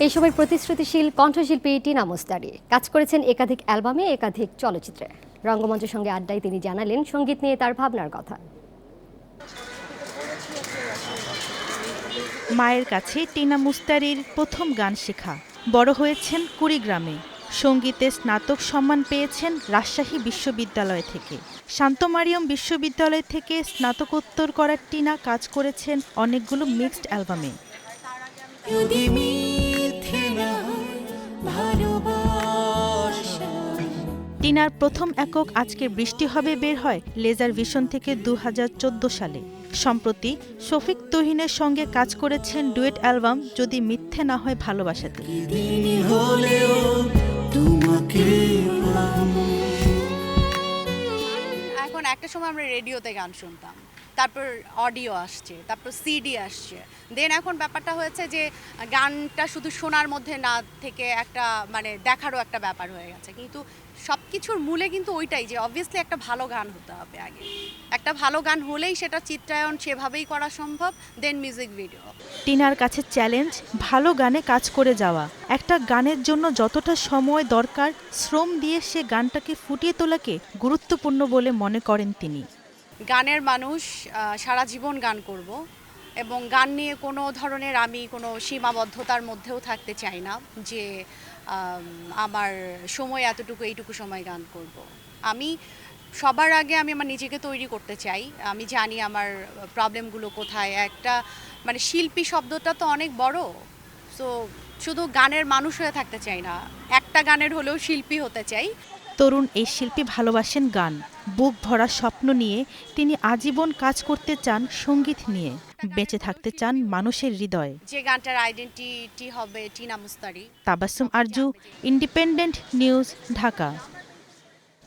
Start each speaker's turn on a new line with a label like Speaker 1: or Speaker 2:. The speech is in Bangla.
Speaker 1: এই সময় প্রতিশ্রুতিশীল কণ্ঠশিল্পী টিনা মোস্তারি কাজ করেছেন একাধিক অ্যালবামে একাধিক চলচ্চিত্রে। রঙ্গমঞ্চের সঙ্গে আড্ডায় তিনি জানালেন সংগীত নিয়ে তার ভাবনার কথা।
Speaker 2: মায়ের কাছে টিনা মুস্তারির প্রথম গান শেখা। বড় হয়েছেন কুড়িগ্রামে। সঙ্গীতে স্নাতক সম্মান পেয়েছেন রাজশাহী বিশ্ববিদ্যালয় থেকে। শান্তমারিয়ম বিশ্ববিদ্যালয় থেকে স্নাতকোত্তর করার টিনা কাজ করেছেন অনেকগুলো মিক্সড অ্যালবামে। টিনার প্রথম একক আজকে বৃষ্টি হবে বের হয় লেজার ভিশন থেকে দু হাজার চোদ্দ সালে। সম্প্রতি শফিক তুহিনের সঙ্গে কাজ করেছেন ডুয়েট অ্যালবাম যদি মিথ্যে না হয় ভালোবাসাতে।
Speaker 3: এখন একটা সময় আমরা রেডিওতে গান শুনতাম। তারপর অডিও আসছে, তারপর সিডি আসছে। দেন এখন ব্যাপারটা হয়েছে যে, গানটা শুধু শোনার মধ্যে না থেকে একটা মানে দেখারও একটা ব্যাপার হয়ে গেছে। কিন্তু সব কিছুর মূলে কিন্তু ওইটাই যে অবভিয়াসলি একটা ভালো গান হতে হবে আগে। একটা ভালো গান হলেই সেটা চিত্রায়ন সেভাবেই করা সম্ভব দেন মিউজিক ভিডিও
Speaker 2: টিনার কাছে চ্যালেঞ্জ ভালো গানে কাজ করে যাওয়া। একটা গানের জন্য যতটা সময় দরকার, শ্রম দিয়ে সে গানটাকে ফুটিয়ে তোলাকে গুরুত্বপূর্ণ বলে মনে করেন তিনি।
Speaker 3: গানের মানুষ সারা জীবন গান করব এবং গান নিয়ে কোনো ধরনের আমি কোনো সীমাবদ্ধতার মধ্যেও থাকতে চাই না যে আমার সময় এতটুকু, এইটুকু সময় গান করব। আমি সবার আগে আমি আমার নিজেকে তৈরি করতে চাই। আমি জানি আমার প্রবলেমগুলো কোথায়। একটা মানে শিল্পী শব্দটা তো অনেক বড়। সো, শুধু গানের মানুষ হয়ে থাকতে চাই না, একটা গানের হলেও শিল্পী হতে চাই।
Speaker 2: তরুণ এই শিল্পী ভালোবাসেন গান। বুক ভরা স্বপ্ন নিয়ে তিনি আজীবন কাজ করতে চান সংগীত নিয়ে। বেঁচে থাকতে চান মানুষের হৃদয়ে।
Speaker 3: যে গানটার আইডেন্টিটি হবে Tina Mustari.
Speaker 2: Tabassum Arju independent news Dhaka.